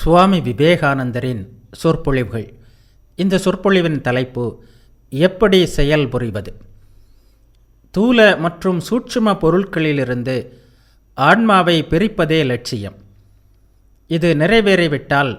சுவாமி விவேகானந்தரின் சொற்பொழிவுகள். இந்த சொற்பொழிவின் தலைப்பு எப்படி செயல்புரிவது தூல மற்றும் சூட்சும பொருட்களிலிருந்து ஆன்மாவை பிரிப்பதே லட்சியம். இது நிறைவேறிவிட்டால்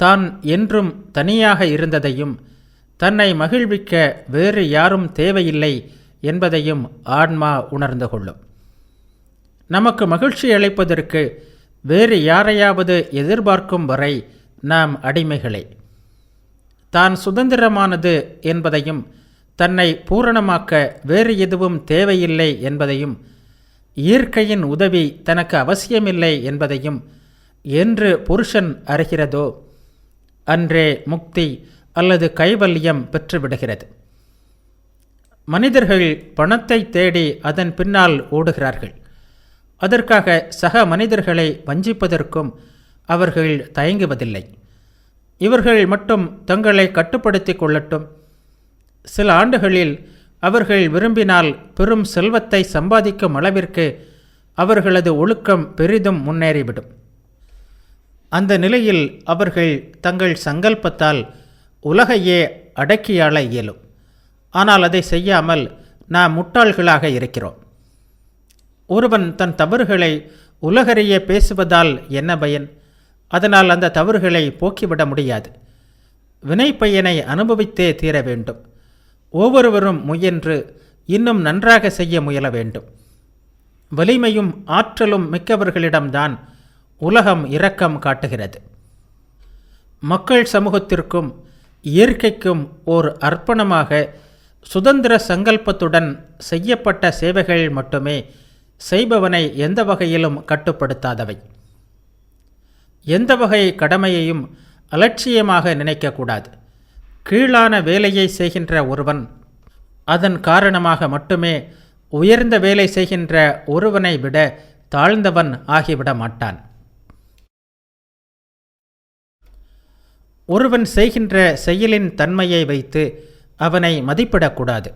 தான் என்றும் தனியாக இருந்ததையும் தன்னை மகிழ்விக்க வேறு யாரும் தேவையில்லை என்பதையும் ஆன்மா உணர்ந்து கொள்ளும். நமக்கு மகிழ்ச்சி அளிப்பதற்கு வேறு யாரையாவது எதிர்பார்க்கும் வரை நாம் அடிமைகளே. தான் சுதந்திரமானது என்பதையும் தன்னை பூரணமாக்க வேறு எதுவும் தேவையில்லை என்பதையும் இயற்கையின் உதவி தனக்கு அவசியமில்லை என்பதையும் என்று புருஷன் அறிகிறதோ அன்றே முக்தி அல்லது கைவல்யம் பெற்றுவிடுகிறது. மனிதர்கள் பணத்தை தேடி அதன் பின்னால் ஓடுகிறார்கள். அதற்காக சக மனிதர்களை வஞ்சிப்பதற்கும் அவர்கள் தயங்குவதில்லை. இவர்கள் மட்டும் தங்களை கட்டுப்படுத்தி கொள்ளட்டும். சில ஆண்டுகளில் அவர்கள் விரும்பினால் பெரும் செல்வத்தை சம்பாதிக்கும் அளவிற்கு அவர்களது ஒழுக்கம் பெரிதும் முன்னேறிவிடும். அந்த நிலையில் அவர்கள் தங்கள் சங்கல்பத்தால் உலகையே அடக்கியாள இயலும். ஆனால் அதை செய்யாமல் நாம் முட்டாள்களாக இருக்கிறோம். ஒருவன் தன் தவறுகளை உலகறிய பேசுவதால் என்ன பயன்? அதனால் அந்த தவறுகளை போக்கிவிட முடியாது. வினைப்பயனை அனுபவித்தே தீர வேண்டும். ஒவ்வொருவரும் முயன்று இன்னும் நன்றாக செய்ய முயல வேண்டும். வலிமையும் ஆற்றலும் மிக்கவர்களிடம்தான் உலகம் இரக்கம் காட்டுகிறது. மக்கள் சமூகத்திற்கும் இயற்கைக்கும் ஓர் அர்ப்பணமாக சுதந்திர சங்கல்பத்துடன் செய்யப்பட்ட சேவைகள் மட்டுமே செய்பவனை எந்த வகையிலும் கட்டுப்படுத்தாதவை. எந்த வகை கடமையையும் அலட்சியமாக நினைக்கக்கூடாது. கீழான வேலையை செய்கின்ற ஒருவன் அதன் காரணமாக மட்டுமே உயர்ந்த வேலை செய்கின்ற ஒருவனை விட தாழ்ந்தவன் ஆகிவிட மாட்டான். ஒருவன் செய்கின்ற செயலின் தன்மையை வைத்து அவனை மதிப்பிடக்கூடாது.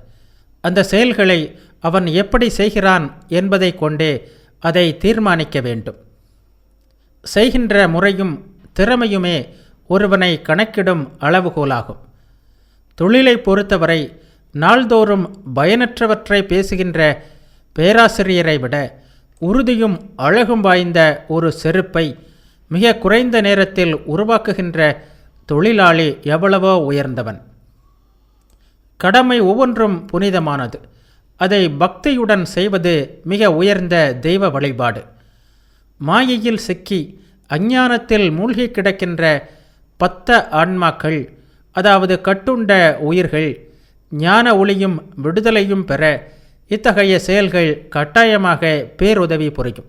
அந்த செயல்களை அவன் எப்படி செய்கிறான் என்பதை கொண்டே அதை தீர்மானிக்க வேண்டும். செய்கின்ற முறையும் திறமையுமே ஒருவனை கணக்கிடும் அளவுகோலாகும். தொழிலை பொறுத்தவரை நாள்தோறும் பயனற்றவற்றை பேசுகின்ற பேராசிரியரை விட உறுதியும் அழகும் வாய்ந்த ஒரு செருப்பை மிக குறைந்த நேரத்தில் உருவாக்குகின்ற தொழிலாளி எவ்வளவோ உயர்ந்தவன். கடமை ஒவ்வொன்றும் புனிதமானது. அதை பக்தியுடன் செய்வது மிக உயர்ந்த தெய்வ வழிபாடு. மாயையில் சிக்கி அஞ்ஞானத்தில் மூழ்கி கிடக்கின்ற பத்த ஆன்மாக்கள் அதாவது கட்டுண்ட உயிர்கள் ஞான ஒளியும் விடுதலையும் பெற இத்தகைய செயல்கள் கட்டாயமாக பேருதவி புரியும்.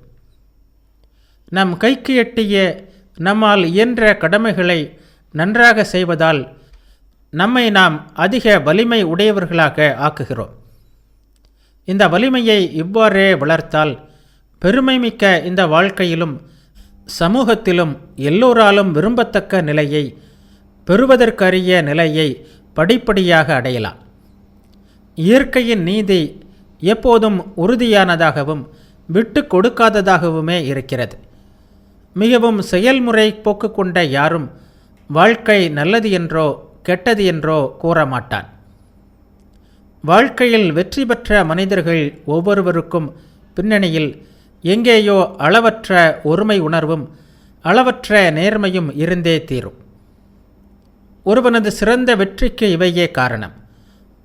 நம் கைக்கு எட்டிய நம்மால் இயன்ற கடமைகளை நன்றாக செய்வதால் நம்மை நாம் அதிக வலிமை உடையவர்களாக ஆக்குகிறோம். இந்த வலிமையை இவ்வாறே வளர்த்தால் பெருமை மிக்க இந்த வாழ்க்கையிலும் சமூகத்திலும் எல்லோராலும் விரும்பத்தக்க நிலையை பெறுவதற்கரிய நிலையை படிப்படியாக அடையலாம். இயற்கையின் நீதி எப்போதும் உறுதியானதாகவும் விட்டு கொடுக்காததாகவுமே இருக்கிறது. மிகவும் செயல்முறை போக்கு கொண்ட யாரும் வாழ்க்கை நல்லது என்றோ கெட்டது என்றோ கூற மாட்டான் வாழ்க்கையில் வெற்றி பெற்ற மனிதர்கள் ஒவ்வொருவருக்கும் பின்னணியில் எங்கேயோ அளவற்ற ஒருமை உணர்வும் அளவற்ற நேர்மையும் இருந்தே தீரும். ஒருவனது சிறந்த வெற்றிக்கு இவையே காரணம்.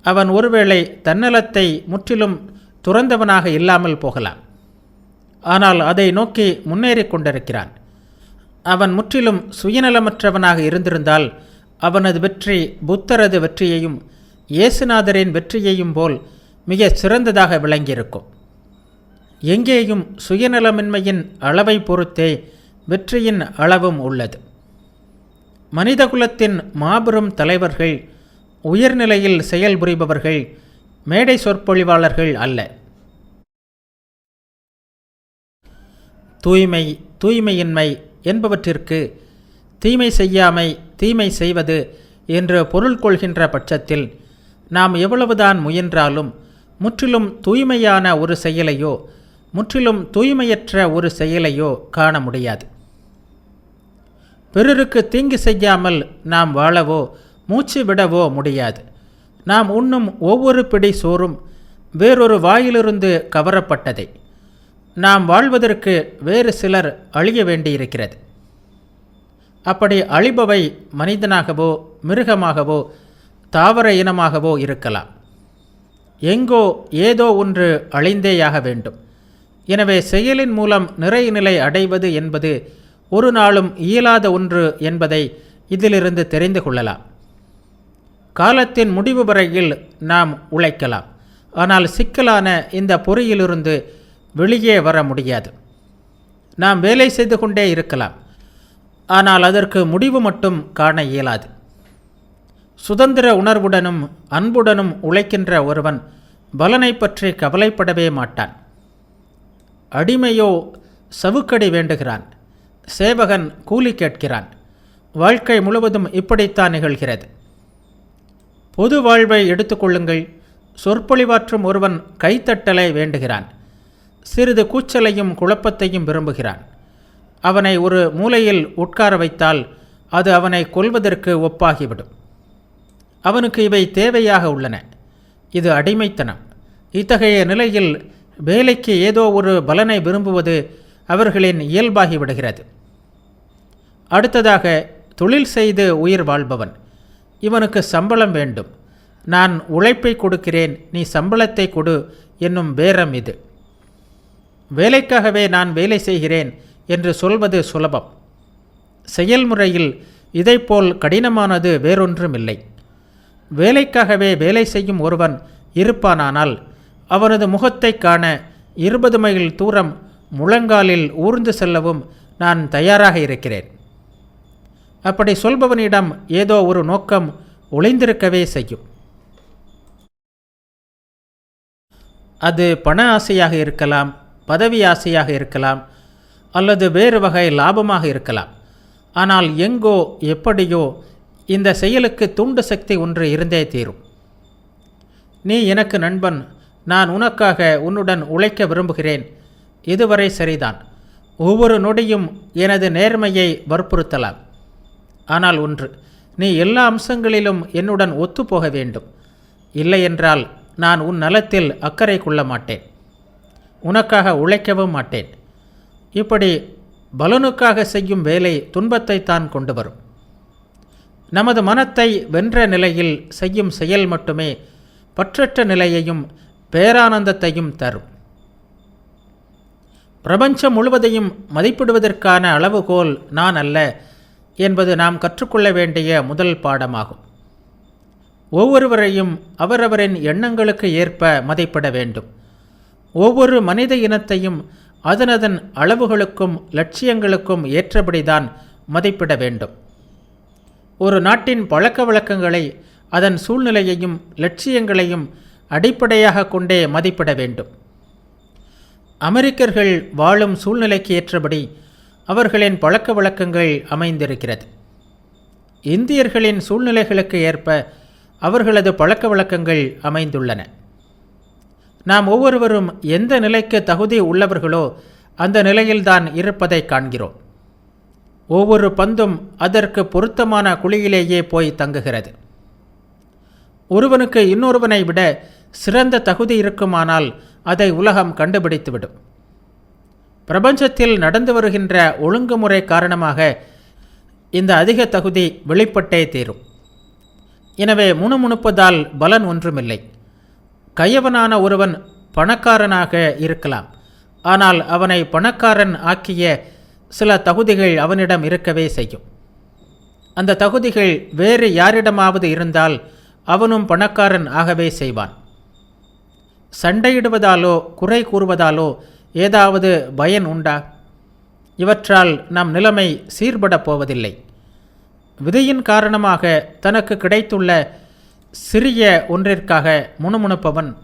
அவன் ஒருவேளை தன்னலத்தை முற்றிலும் துறந்தவனாக இல்லாமல் போகலாம். ஆனால் அதை நோக்கி முன்னேறி கொண்டிருக்கிறான். அவன் முற்றிலும் சுயநலமற்றவனாக இருந்திருந்தால் அவனது வெற்றி புத்தரது வெற்றியையும் இயேசுநாதரின் வெற்றியையும் போல் மிக சிறந்ததாக விளங்கியிருக்கும். எங்கேயும் சுயநலமின்மையின் அளவை பொறுத்தே வெற்றியின் அளவும் உள்ளது. மனிதகுலத்தின் மாபெரும் தலைவர்கள் உயர்நிலையில் செயல்புரிபவர்கள் மேடை சொற்பொழிவாளர்கள் அல்ல. தூய்மை தூய்மையின்மை என்பவற்றிற்கு தீமை செய்யாமை தீமை செய்வது என்று பொருள் கொள்கின்ற பட்சத்தில் நாம் எவ்வளவுதான் முயன்றாலும் முற்றிலும் தூய்மையான ஒரு செயலையோ முற்றிலும் தூய்மையற்ற ஒரு செயலையோ காண முடியாது. பிறருக்கு தீங்கு செய்யாமல் நாம் வாழவோ மூச்சு விடவோ முடியாது. நாம் உண்ணும் ஒவ்வொரு பிடி சோறும் வேறொரு வாயிலிருந்து கவரப்பட்டதே. நாம் வாழ்வதற்கு வேறு சிலர் அழிய வேண்டியிருக்கிறது. அப்படி அழிபவை மனிதனாகவோ மிருகமாகவோ தாவர இனமாகவோ இருக்கலாம். எங்கோ ஏதோ ஒன்று அழிந்தேயாக வேண்டும். எனவே செயலின் மூலம் நிறைநிலை அடைவது என்பது ஒரு நாளும் இயலாத ஒன்று என்பதை இதிலிருந்து தெரிந்து கொள்ளலாம். காலத்தின் முடிவு வரையில் நாம் உழைக்கலாம். ஆனால் சிக்கலான இந்த பொறியிலிருந்து வெளியே வர முடியாது. நாம் வேலை செய்து கொண்டே இருக்கலாம். ஆனால் அதற்கு முடிவு மட்டும் காண இயலாது. சுதந்திர உணர்வுடனும் அன்புடனும் உழைக்கின்ற ஒருவன் பலனை பற்றி கவலைப்படவே மாட்டான். அடிமையோ சவுக்கடி வேண்டுகிறான். சேவகன் கூலி கேட்கிறான். வாழ்க்கை முழுவதும் இப்படித்தான் நிகழ்கிறது. பொது வாழ்வை எடுத்துக்கொள்ளுங்கள் சொற்பொழிவாற்றும் ஒருவன் கைத்தட்டலை வேண்டுகிறான். சிறிது கூச்சலையும் குழப்பத்தையும் விரும்புகிறான். அவனை ஒரு மூலையில் உட்கார வைத்தால் அது அவனை கொல்வதற்கு ஒப்பாகிவிடும். அவனுக்கு இவை தேவையாக உள்ளன. இது அடிமைத்தனம். இத்தகைய நிலையில் வேலைக்கு ஏதோ ஒரு பலனை விரும்புவது அவர்களின் இயல்பாகி விடுகிறது. அடுத்ததாக தொழில் செய்து உயிர் வாழ்பவன். இவனுக்கு சம்பளம் வேண்டும். நான் உழைப்பை கொடுக்கிறேன் நீ சம்பளத்தை கொடு என்னும் பேரம் இது. வேலைக்காகவே நான் வேலை செய்கிறேன் என்று சொல்வது சுலபம். செயல்முறையில் இதைப்போல் கடினமானது வேறொன்றுமில்லை. வேலைக்காகவே வேலை செய்யும் ஒருவன் இருப்பானானால் அவனது முகத்தை காண இருபது மைல் தூரம் முழங்காலில் ஊர்ந்து செல்லவும் நான் தயாராக இருக்கிறேன். அப்படி சொல்பவனிடம் ஏதோ ஒரு நோக்கம் ஒளிந்திருக்கவே செய்யும். அது பண ஆசையாக இருக்கலாம் பதவி ஆசையாக இருக்கலாம் அல்லது வேறு வகை லாபமாக இருக்கலாம். ஆனால் எங்கோ எப்படியோ இந்த செயலுக்கு தூண்டு சக்தி ஒன்று இருந்தே தீரும். நீ எனக்கு நண்பன் நான் உனக்காக உன்னுடன் உழைக்க விரும்புகிறேன். இதுவரை சரிதான். ஒவ்வொரு நொடியும் எனது நேர்மையை வற்புறுத்தலாம். ஆனால் ஒன்று நீ எல்லா அம்சங்களிலும் என்னுடன் ஒத்துப்போக வேண்டும். இல்லையென்றால் நான் உன் நலத்தில் அக்கறை கொள்ள மாட்டேன். உனக்காக உழைக்கவும் மாட்டேன். இப்படி பலனுக்காக செய்யும் வேலை துன்பத்தை தான் கொண்டு வரும். நமது மனத்தை வென்ற நிலையில் செய்யும் செயல் மட்டுமே பற்றற்ற நிலையையும் பேரானந்தத்தையும் தரும். பிரபஞ்சம் முழுவதையும் மதிப்பிடுவதற்கான அளவுகோல் நான் அல்ல என்பது நாம் கற்றுக்கொள்ள வேண்டிய முதல் பாடமாகும். ஒவ்வொருவரையும் அவரவரின் எண்ணங்களுக்கு ஏற்ப மதிப்பிட வேண்டும். ஒவ்வொரு மனித இனத்தையும் அதனதன் அளவுகளுக்கும் லட்சியங்களுக்கும் ஏற்றபடிதான் மதிப்பிட வேண்டும். ஒரு நாட்டின் பழக்க வழக்கங்களை அதன் சூழ்நிலையையும் லட்சியங்களையும் அடிப்படையாக கொண்டே மதிப்பிட வேண்டும். அமெரிக்கர்கள் வாழும் சூழ்நிலைக்கு ஏற்றபடி அவர்களின் பழக்க வழக்கங்கள் அமைந்திருக்கிறது. இந்தியர்களின் சூழ்நிலைகளுக்கு ஏற்ப அவர்களது பழக்க வழக்கங்கள் அமைந்துள்ளன. நாம் ஒவ்வொருவரும் எந்த நிலைக்கு தகுதி உள்ளவர்களோ அந்த நிலையில்தான் இருப்பதை காண்கிறோம். ஒவ்வொரு பந்தும் அதற்கு பொருத்தமான குழியிலேயே போய் தங்குகிறது. ஒருவனுக்கு இன்னொருவனை விட சிறந்த தகுதி இருக்குமானால் அதை உலகம் கண்டுபிடித்துவிடும். பிரபஞ்சத்தில் நடந்து வருகின்ற ஒழுங்குமுறை காரணமாக இந்த அதிக தகுதி வெளிப்பட்டே தீரும். எனவே முணுமுணுப்பதால் பலன் ஒன்றுமில்லை. கையவனான ஒருவன் பணக்காரனாக இருக்கலாம். ஆனால் அவனை பணக்காரன் ஆக்கிய சில தகுதிகள் அவனிடம் இருக்கவே செய்யும். அந்த தகுதிகள் வேறு யாரிடமாவது இருந்தால் அவனும் பணக்காரன் ஆகவே செய்வான். சண்டையிடுவதாலோ குறை கூறுவதாலோ ஏதாவது பயன் உண்டா? இவற்றால் நம் நிலைமை சீர்படப் போவதில்லை. விதியின் காரணமாக தனக்கு கிடைத்துள்ள சிறிய ஒன்றிற்காக முணுமுணுப்பவன்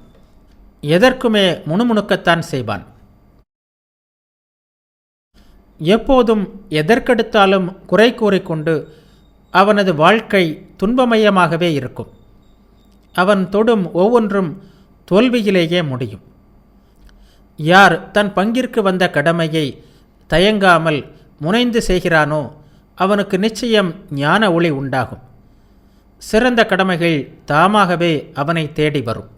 எதற்குமே முணுமுணுக்கத்தான் செய்வான். எப்போதும் எதற்கெடுத்தாலும் குறை கூறிக்கொண்டு அவனது வாழ்க்கை துன்பமயமாகவே இருக்கும். அவன் தொடும் ஒவ்வொன்றும் தோல்வியிலேயே முடியும். யார் தன் பங்கிற்கு வந்த கடமையை தயங்காமல் முனைந்து செய்கிறானோ அவனுக்கு நிச்சயம் ஞான ஒளி உண்டாகும். சிறந்த கடமைகள் தாமாகவே அவனை தேடி வரும்.